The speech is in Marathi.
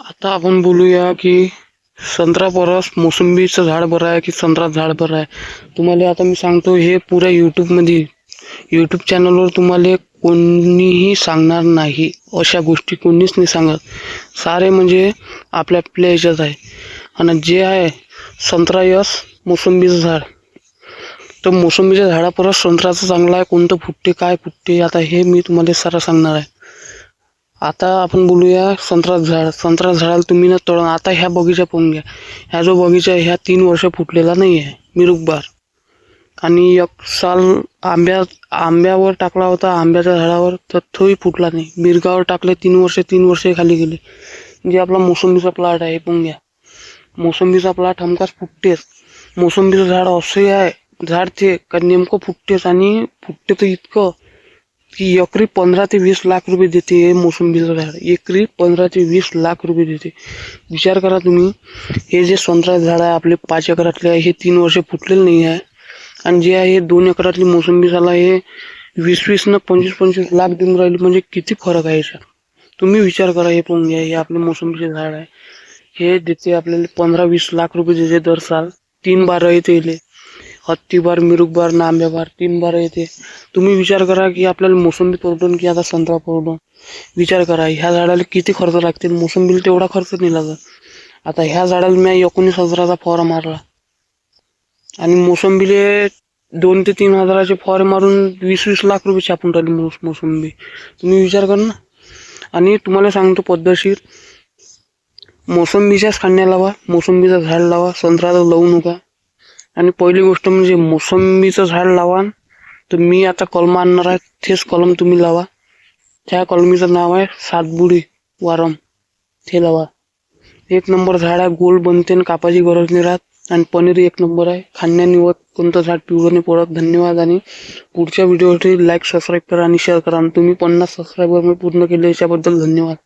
आता आपण बोलूया की संत्रा परस मोसंबीचं झाड बरं आहे की संत्रा झाड बरं आहे? तुम्हाला आता मी सांगतो हे पुऱ्या यूट्यूबमध्ये यूट्यूब चॅनलवर तुम्हाला कोणीही सांगणार नाही. अशा गोष्टी कोणीच नाही सांगत. सारे म्हणजे आपल्या आपल्या ह्याच्यात आहे. आणि जे आहे संत्रा यस मोसंबीचं झाड. तर मोसंबीच्या झाडापरस संत्र्याचं चांगलं आहे कोणतं फुटते काय फुटते आता हे मी तुम्हाला सारं सांगणार आहे. आता आपण बोलूया संत्रा झाड. संत्रा झाडाला तुम्ही न तळ आता ह्या बगीचा पाहून घ्या. ह्या जो बगीचा आहे ह्या तीन वर्ष फुटलेला नाही आहे मिरुकबार. आणि एक साल आंब्या आंब्यावर टाकला होता. आंब्याच्या झाडावर तर तोही फुटला नाही. मिरगावर टाकले तीन वर्ष तीन वर्ष खाली गेले. जे आपला मोसंबीचा प्लॉट आहे हे पाहून घ्या. मोसंबीचा प्लॉट हमखास फुटतेच. मोसंबीचं झाड असंही आहे. झाड ते का नेमकं फुटतेच आणि फुटते तर इतकं. की एकरी पंधरा ते वीस लाख रुपये देते हे मोसंबीचं झाड. एकरी पंधरा ते वीस लाख रुपये देते. विचार करा तुम्ही हे जे संत्रा झाड आहे आपले पाच एकरातले आहे हे तीन वर्ष फुटलेलं नाही आहे. आणि जे आहे हे दोन एकरातली मोसंबी झाला हे वीस वीस न पंचवीस पंचवीस लाख देऊन राहिली म्हणजे किती फरक आहे याच्यात? तुम्ही विचार करा हे पाहून घ्या हे आपले मोसंबीचे झाड आहे. हे देते आपल्याला पंधरा वीस लाख रुपये देते दर साल. तीन बारा येते हत्तीबार हत्ती बार मिरुक बार नांब्या बार तीन बार येते. तुम्ही विचार करा की आपल्याला मोसंबी परवडून की आता संत्रा परवडून? विचार करा ह्या झाडाला किती खर्च लागते मोसंबीला तेवढा खर्च नाही लागत. आता ह्या झाडाला मी एकोणीस हजाराचा फवारा मारला. आणि मोसंबीले दोन ते तीन हजाराचे फवारे मारून वीस वीस लाख रुपये छापून राहिली मोस मोसंबी. तुम्ही विचार करा ना. आणि तुम्हाला सांगतो पद्धतशीर. मोसंबीच्याच काढण्या लावा मोसंबीचं झाड लावा संत्र्याचं लावू नका. आणि पहिली गोष्ट म्हणजे मोसंबीचं झाड लावा. तर मी आता कलम आणणार आहे. तेच कलम तुम्ही लावा. त्या कलमीचं नाव आहे सातबुडी वारम. ते लावा. एक नंबर झाड आहे गोल बनते आणि कापाची गरज नाही राहत. आणि पनीर एक नंबर आहे. खाण्यानिवत कोणतं झाड पिवळं पडत. धन्यवाद आणि पुढच्या व्हिडिओसाठी लाईक सबस्क्राईब करा आणि शेअर करा. आणि तुम्ही पन्नास सबस्क्रायबर मी पूर्ण केले याच्याबद्दल धन्यवाद.